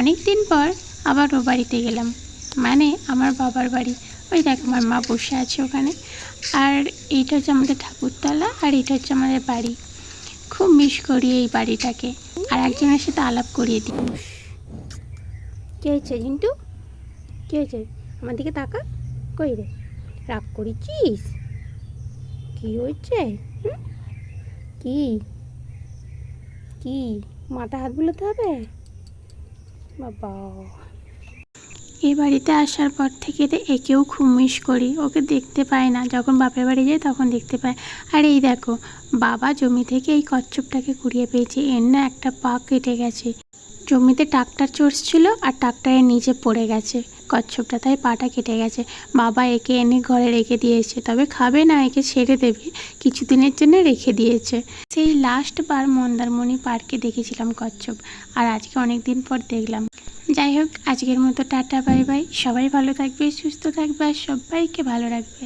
অনেক দিন পর আবার ও বাড়িতে গেলাম। মানে আমার বাবার বাড়ি। ওই দেখ, আমার মা বসে আছে ওখানে। আর এইটা হচ্ছে আমাদের ঠাকুরতলা আর এটা হচ্ছে আমাদের বাড়ি। খুব মিস করি এই বাড়িটাকে। আর একজনের সাথে আলাপ করিয়ে দিই। কে হয়েছে ঝিন্টু কে হয়েছে? আমার দিকে তাকা। কই রে? রাগ করেছিস? কি হয়েছে? কি? কি? মাথা হাত বুলোতে হবে? 宝宝 এই বাড়িতে আসার পর থেকে তো একেও খুব মিস করি। ওকে দেখতে পায় না। যখন বাপের বাড়ি যায় তখন দেখতে পাই। আর এই দেখো, বাবা জমি থেকে এই কচ্ছপটাকে কুড়িয়ে পেয়েছে। এর না একটা পা কেটে গেছে। জমিতে ট্রাক্টর চড়ছিল আর ট্রাক্টরের নিচে পড়ে গেছে। কচ্ছপটা তাই পাটা কেটে গেছে। বাবা একে এনে ঘরে রেখে দিয়েছে। তবে খাবে না, একে ছেড়ে দেবে। কিছুদিনের জন্য রেখে দিয়েছে। সেই লাস্ট বার মন্দারমণি পার্কে দেখেছিলাম কচ্ছপ। আর আজকে অনেক দিন পর দেখলাম। যাই হোক, আজকের মতো টাটা, বাই বাই। সবাই ভালো থাকবে, সুস্থ থাকবে, আর সবাইকে ভালো রাখবে।